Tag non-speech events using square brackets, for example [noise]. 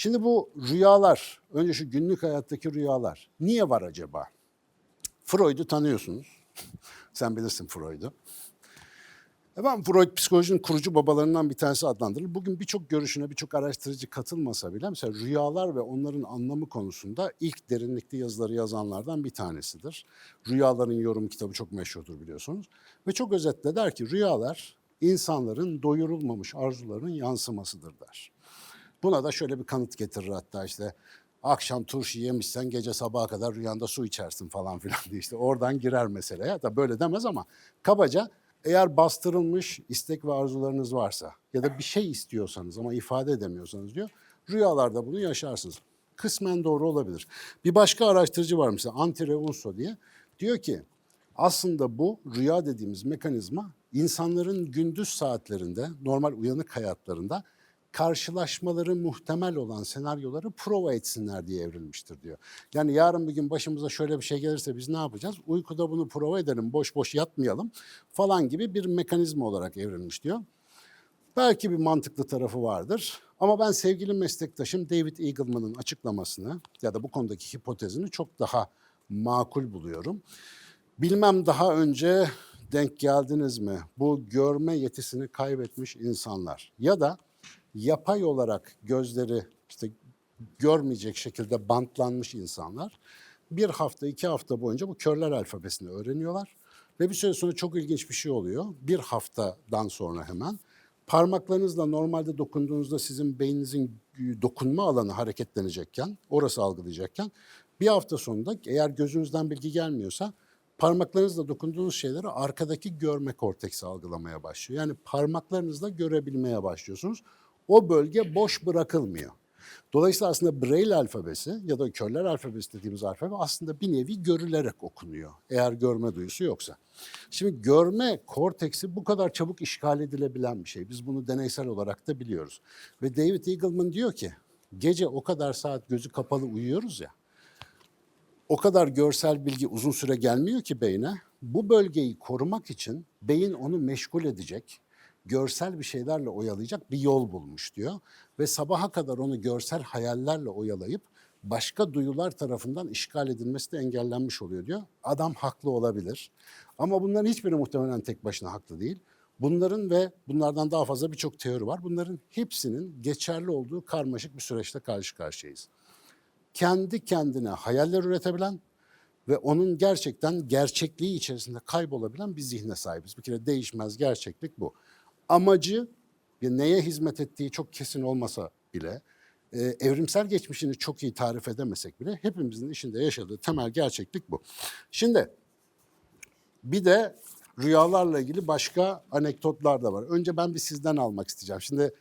Şimdi bu rüyalar, önce şu günlük hayattaki rüyalar niye var acaba? Freud'u tanıyorsunuz. [laughs] Sen bilirsin Freud'u. Efendim Freud psikolojinin kurucu babalarından bir tanesi adlandırılır. Bugün birçok görüşüne birçok araştırıcı katılmasa bile mesela rüyalar ve onların anlamı konusunda ilk derinlikli yazıları yazanlardan bir tanesidir. Rüyaların Yorumu kitabı çok meşhurdur biliyorsunuz. Ve çok özetle der ki rüyalar insanların doyurulmamış arzularının yansımasıdır der. Buna da şöyle bir kanıt getirir hatta işte akşam turşu yemişsen gece sabaha kadar rüyanda su içersin falan filan diye işte oradan girer meseleye. Da böyle demez ama kabaca eğer bastırılmış istek ve arzularınız varsa ya da bir şey istiyorsanız ama ifade edemiyorsanız diyor rüyalarda bunu yaşarsınız. Kısmen doğru olabilir. Bir başka araştırıcı var mesela Antti Revunso diye. Diyor ki aslında bu rüya dediğimiz mekanizma insanların gündüz saatlerinde normal uyanık hayatlarında karşılaşmaları muhtemel olan senaryoları prova etsinler diye evrilmiştir diyor. Yani yarın bir gün başımıza şöyle bir şey gelirse biz ne yapacağız? Uykuda bunu prova edelim, boş boş yatmayalım falan gibi bir mekanizma olarak evrilmiş diyor. Belki bir mantıklı tarafı vardır. Ama ben sevgili meslektaşım David Eagleman'ın açıklamasını ya da bu konudaki hipotezini çok daha makul buluyorum. Bilmem daha önce denk geldiniz mi? Bu görme yetisini kaybetmiş insanlar ya da yapay olarak gözleri işte görmeyecek şekilde bantlanmış insanlar bir hafta iki hafta boyunca bu körler alfabesini öğreniyorlar. Ve bir süre sonra çok ilginç bir şey oluyor. Bir haftadan sonra hemen parmaklarınızla normalde dokunduğunuzda sizin beyninizin dokunma alanı hareketlenecekken, orası algılayacakken bir hafta sonunda eğer gözünüzden bilgi gelmiyorsa parmaklarınızla dokunduğunuz şeyleri arkadaki görme korteksi algılamaya başlıyor. Yani parmaklarınızla görebilmeye başlıyorsunuz. O bölge boş bırakılmıyor. Dolayısıyla aslında Braille alfabesi ya da körler alfabesi dediğimiz alfabe aslında bir nevi görülerek okunuyor. Eğer görme duyusu yoksa. Şimdi görme korteksi bu kadar çabuk işgal edilebilen bir şey. Biz bunu deneysel olarak da biliyoruz. Ve David Eagleman diyor ki gece o kadar saat gözü kapalı uyuyoruz ya o kadar görsel bilgi uzun süre gelmiyor ki beyne. Bu bölgeyi korumak için beyin onu meşgul edecek, görsel bir şeylerle oyalayacak bir yol bulmuş diyor. Ve sabaha kadar onu görsel hayallerle oyalayıp başka duyular tarafından işgal edilmesi de engellenmiş oluyor diyor. Adam haklı olabilir. Ama bunların hiçbiri muhtemelen tek başına haklı değil. Bunların ve bunlardan daha fazla birçok teori var. Bunların hepsinin geçerli olduğu karmaşık bir süreçte karşı karşıyayız kendi kendine hayaller üretebilen ve onun gerçekten gerçekliği içerisinde kaybolabilen bir zihne sahibiz. Bir kere değişmez gerçeklik bu. Amacı neye hizmet ettiği çok kesin olmasa bile, e, evrimsel geçmişini çok iyi tarif edemesek bile hepimizin içinde yaşadığı temel gerçeklik bu. Şimdi bir de rüyalarla ilgili başka anekdotlar da var. Önce ben bir sizden almak isteyeceğim. Şimdi